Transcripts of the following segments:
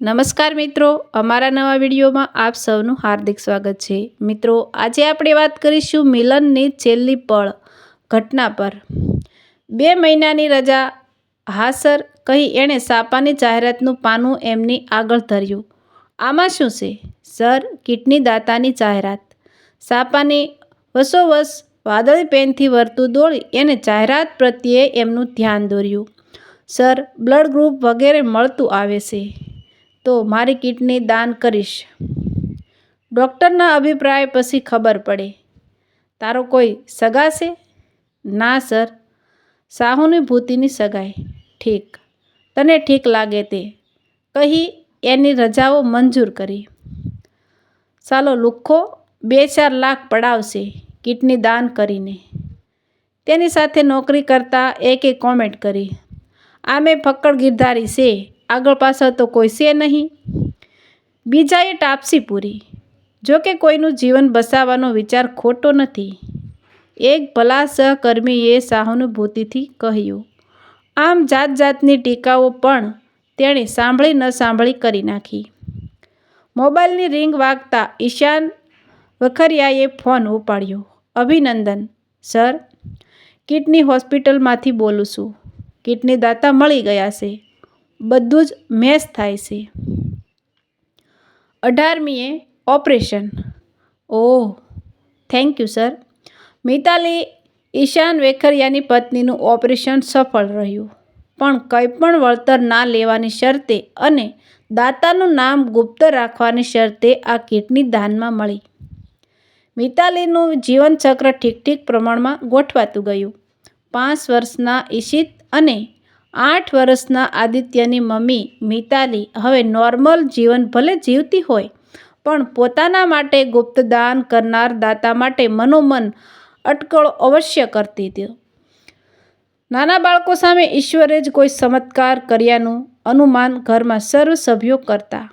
નમસ્કાર મિત્રો, અમારા નવા વિડીયોમાં આપ સૌનું હાર્દિક સ્વાગત છે. મિત્રો, આજે આપણે વાત કરીશું મિલનની છેલ્લી પળ, ઘટના પર. બે મહિનાની રજા હા સર કહી એણે સાપાની જાહેરાતનું પાનું એમની આગળ ધર્યું. આમાં શું છે? સર કિડની દાતાની જાહેરાત. સાપાની વસોવસ વાદળી પેનથી વર્તું દોડી એને જાહેરાત પ્રત્યે એમનું ધ્યાન દોર્યું. સર, બ્લડ ગ્રુપ વગેરે મળતું આવે છે. તો મારી કિડની દાન કરીશ. ડૉક્ટરના અભિપ્રાય પછી ખબર પડે. તારો કોઈ સગા છે? ના, સર. સાહુની ભૂતિની સગાઈ. ઠીક. તને ઠીક લાગે તે. કહી એની રજાઓ મંજૂર કરી. ચાલો લુખ્ખો બે ચાર લાખ પડાવશે કિડની દાન કરીને. તેની સાથે નોકરી કરતા એકે કોમેન્ટ કરી. આ મેં ફક્કડ ગિરધારી છે. આગળ પાછળ તો કોઈ છે નહીં. બીજાએ ટાપસી પૂરી. જો કે કોઈનું જીવન બસાવવાનો વિચાર ખોટો નથી. એક ભલા સહકર્મીએ સહાનુભૂતિથી કહ્યું, આમ જાત જાતની ટીકાઓ પણ તેણે સાંભળી ન સાંભળી કરી નાખી. મોબાઈલની રિંગ વાગતા ઈશાન વખરિયાએ ફોન ઉપાડ્યો, અભિનંદન, સર. કિડની હોસ્પિટલમાંથી બોલું છું. કિડની દાતા મળી ગયા છે. બધું જ મેસ થાય છે. અઢારમીએ operation. Oh, thank you sir. Mitali Ishan વેખરિયાની પત્નીનું ઓપરેશન સફળ રહ્યું, પણ કંઈ પણ વળતર ના લેવાની શરતે અને દાતાનું નામ ગુપ્ત રાખવાની શરતે આ કીટની દાનમાં મળી. મિતાલીનું જીવનચક્ર ઠીક ઠીક પ્રમાણમાં ગોઠવાતું ગયું. પાંચ વર્ષના ઈશિત અને આઠ વર્ષના આદિત્યની મમ્મી મિતાલી હવે નોર્મલ જીવન ભલે જીવતી હોય, પણ પોતાના માટે ગુપ્તદાન કરનાર દાતા માટે મનોમન અટકળો અવશ્ય કરતી હતી. નાના બાળકો સામે ઈશ્વરે જ કોઈ ચમત્કાર કર્યાનું અનુમાન ઘરમાં સર્વ સભ્યો કરતા.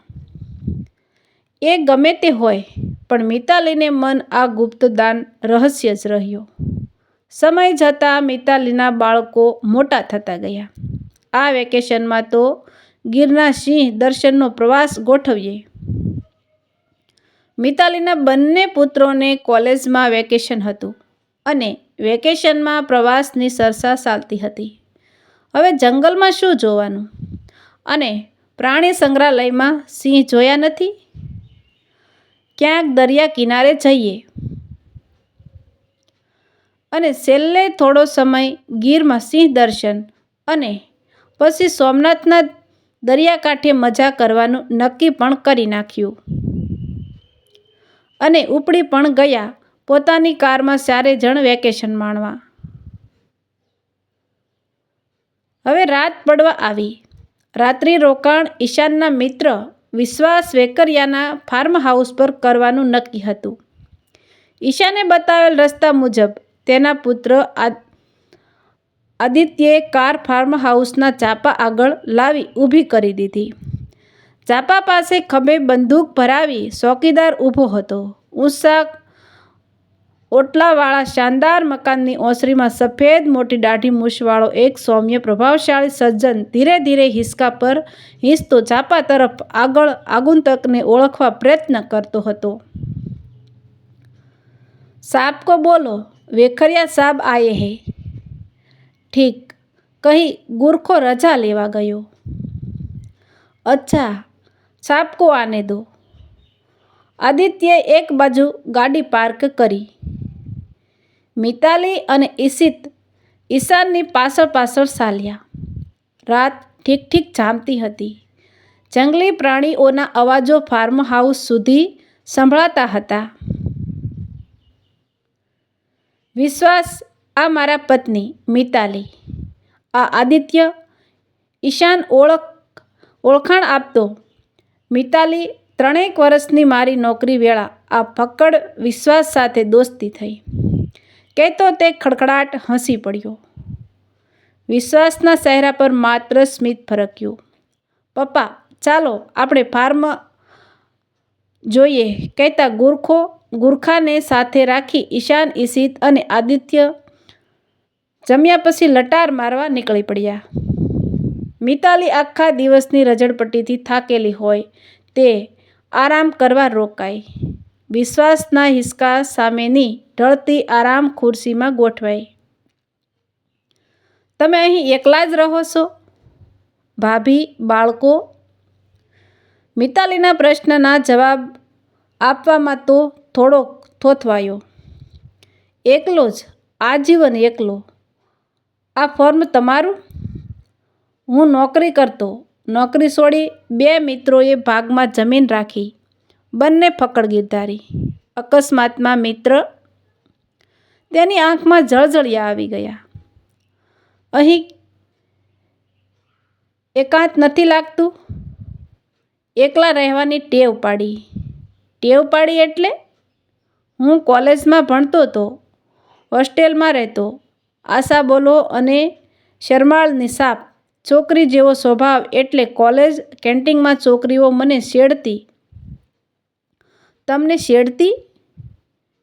એ ગમે તે હોય, પણ મિતાલીને મન આ ગુપ્તદાન રહસ્ય જ રહ્યો. સમય જતાં મિતાલીના બાળકો મોટા થતા ગયા. આ વેકેશનમાં તો ગીરના સિંહ દર્શનનો પ્રવાસ ગોઠવીએ. મિતાલીના બંને પુત્રોને કોલેજમાં વેકેશન હતું અને વેકેશનમાં પ્રવાસની સરસા ચાલતી હતી. હવે જંગલમાં શું જોવાનું? અને પ્રાણી સંગ્રહાલયમાં સિંહ જોયા નથી? ક્યાંક દરિયા કિનારે જઈએ. અને છેલ્લે થોડો સમય ગીરમાં સિંહ દર્શન અને પછી સોમનાથના દરિયાકાંઠે મજા કરવાનું નક્કી પણ કરી નાખ્યું. અને ઉપડી પણ ગયા પોતાની કારમાં ચારે જણ વેકેશન માણવા. હવે રાત પડવા આવી. રાત્રિ રોકાણ ઈશાનના મિત્ર વિશ્વાસ વેકરિયાના ફાર્મ હાઉસ પર કરવાનું નક્કી હતું. ઈશાને બતાવેલ રસ્તા મુજબ તેના પુત્ર આદિત્યએ કાર ફાર્મ હાઉસના ચાપા આગળ લાવી ઊભી કરી દીધી. ચાપા પાસે ખભે બંદૂક ભરાવી ચોકીદાર ઊભો હતો. ઊંચા ઓટલાવાળા શાનદાર મકાનની ઓસરીમાં સફેદ મોટી દાઢી મૂછવાળો એક સૌમ્ય પ્રભાવશાળી સજ્જન ધીરે ધીરે હિસકા પર હિંચતો ચાપા તરફ આગળ આગુંતકને ઓળખવા પ્રયત્ન કરતો હતો. સાપ કો બોલો, વેખરિયા સાબ આયે હે. ઠીક. કહી ગુરખો રજા લેવા ગયો. અચ્છા સાપકો આને દો. આદિત્યએ એક બાજુ ગાડી પાર્ક કરી. મિતાલી અને ઈશિત ઈશાનની પાછળ પાછળ ચાલ્યા. રાત ઠીક ઠીક જામતી હતી. જંગલી પ્રાણીઓના અવાજો ફાર્મ હાઉસ સુધી સંભળાતા હતા. વિશ્વાસ આ મારા પત્ની મિતાલી. આ આદિત્ય ઈશાન ઓળખ, ઓળખાણ આપતો. મિતાલી ત્રણેક વર્ષની મારી નોકરી વેળા આ ફક્કડ વિશ્વાસ સાથે દોસ્તી થઈ. કહેતો તે ખડખડાટ હસી પડ્યો. વિશ્વાસના ચહેરા પર માત્ર સ્મિત ફરક્યું. પપ્પા, ચાલો આપણે ફાર્મ જોઈએ કહેતા ગુરખો, ગુરખાને સાથે રાખી ઈશાન, ઈશિત અને આદિત્ય જમ્યા પછી લટાર મારવા નીકળી પડ્યા. મિતાલી આખા દિવસની રજડપટ્ટીથી થાકેલી હોય તે આરામ કરવા રોકાઈ. વિશ્વાસના હિસકા સામેની ઢળતી આરામ ખુરશીમાં ગોઠવાઈ. તમે અહીં એકલા જ રહો છો? ભાભી, બાળકો? મિતાલીના પ્રશ્નના જવાબ આપવામાં તો થોડોક થોથવાયો. એકલો જ, આજીવન એકલો. આ ફોર્મ તમારું? હું નોકરી કરતો. નોકરી છોડી બે મિત્રોએ ભાગમાં જમીન રાખી. બંને ફકડગીરધારી અકસ્માતમાં મિત્ર તેની આંખમાં જળજળિયા આવી ગયા. અહીં એકાંત નથી લાગતું? એકલા રહેવાની ટેવ પાડી. ટેવ પાડી એટલે? હું કોલેજમાં ભણતો હતો હોસ્ટેલમાં રહેતો. આશા બોલો અને શરમાળ નિશાપ છોકરી જેવો સ્વભાવ એટલે કોલેજ કેન્ટીનમાં છોકરીઓ મને શેડતી તમને શેડતી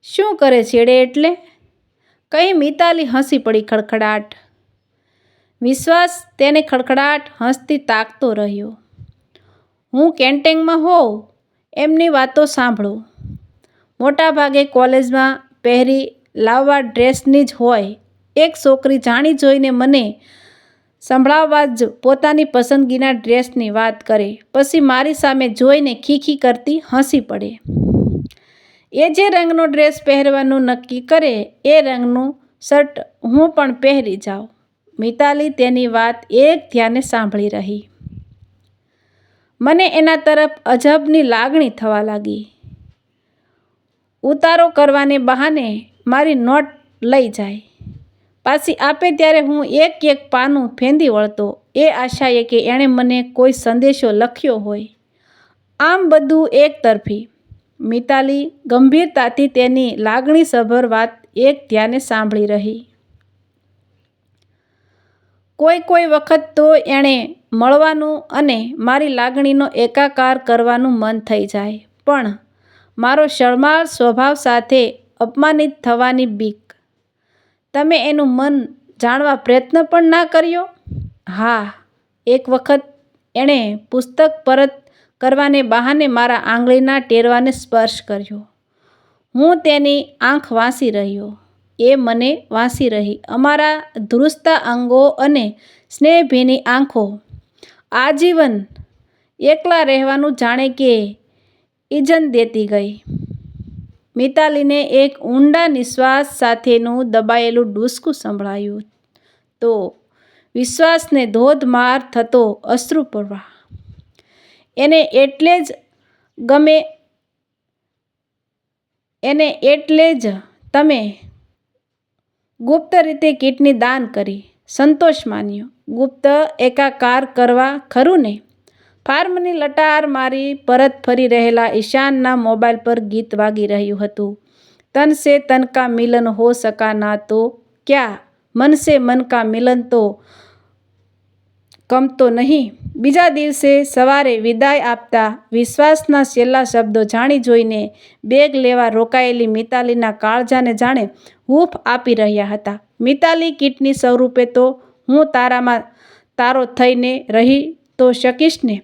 શું કરે છેડે એટલે? કંઈ મિતાલી હસી પડી ખડખડાટ. વિશ્વાસ તેને ખડખડાટ હસતી તાકતો રહ્યો. હું કેન્ટીનમાં હોઉં, એમની વાતો સાંભળું. મોટાભાગે કોલેજમાં પહેરી લાવવા ડ્રેસની જ હોય. એક છોકરી જાણી જોઈને મને સંભળાવવા જ પોતાની પસંદગીના ડ્રેસની વાત કરે. પછી મારી સામે જોઈને ખીખી કરતી હસી પડે. એ જે રંગનો ડ્રેસ પહેરવાનું નક્કી કરે, એ રંગનું શર્ટ હું પણ પહેરી જાઉં. મિતાલી તેની વાત એક ધ્યાને સાંભળી રહી. મને એના તરફ અજબની લાગણી થવા લાગી. ઉતારો કરવાને બહાને મારી નોટ લઈ જાય. પાછી આપે ત્યારે હું એક એક પાનું ફેંદી વળતો. એ આશાએ કે એણે મને કોઈ સંદેશો લખ્યો હોય. આમ બધું એક તરફી. મિતાલી ગંભીરતાથી તેની લાગણીસભર વાત એક ધ્યાને સાંભળી રહી. કોઈ કોઈ વખત તો એણે મળવાનું અને મારી લાગણીનો એકાકાર કરવાનું મન થઈ જાય. પણ મારો શરમાળ સ્વભાવ સાથે અપમાનિત થવાની બીક તમે એનું મન જાણવા પ્રયત્ન પણ ના કર્યો? હા, એક વખત એણે પુસ્તક પરત કરવાને બહાને મારા આંગળીના ટેરવાને સ્પર્શ કર્યો. હું તેની આંખ વાંસી રહ્યો. એ મને વાંસી રહી. અમારા ધ્રુસ્તા અંગો અને સ્નેહભીની આંખો આજીવન એકલા રહેવાનું જાણે કે ઇજન દેતી ગઈ. મિતાલીને એક ઊંડા નિશ્વાસ સાથેનું દબાયેલું ડૂસકું સંભળાયું. તો વિશ્વાસને ધોધમાર થતો અશ્રુ પ્રવાહ એને એટલે જ ગમે, એને એટલે જ તમે ગુપ્ત રીતે કીટની દાન કરી. સંતોષ માન્યો. ગુપ્ત એકાકાર કરવા ખરું ને? ફાર્મની લટાર મારી પરત ફરી રહેલા ઈશાનના મોબાઈલ પર ગીત વાગી રહ્યું હતું. તન સે તન કા મિલન હો સકા ના તો? ક્યાં? મન સે મન કા મિલન તો? કમતો નહીં. બીજા દિવસે સવારે વિદાય આપતા વિશ્વાસના છેલ્લા શબ્દો જાણી જોઈને બેગ લેવા રોકાયેલી મિતાલીના કાળજાને જાણે હૂફ આપી રહ્યા હતા. મિતાલી, કીટની સ્વરૂપે તો હું તારામાં તારો થઈને રહી તો શકીશ ને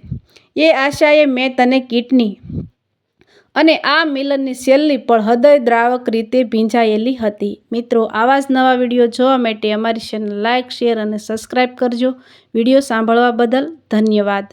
એ આશાએ મેં તને કીટની અને આ મિલનની છેલ્લી પણ હૃદયદ્રાવક રીતે ભીંજાયેલી હતી. મિત્રો, આવા જ નવા વીડિયો જોવા માટે અમારી ચેનલ લાઇક શેર અને સબસ્ક્રાઈબ કરજો. વીડિયો સાંભળવા બદલ ધન્યવાદ.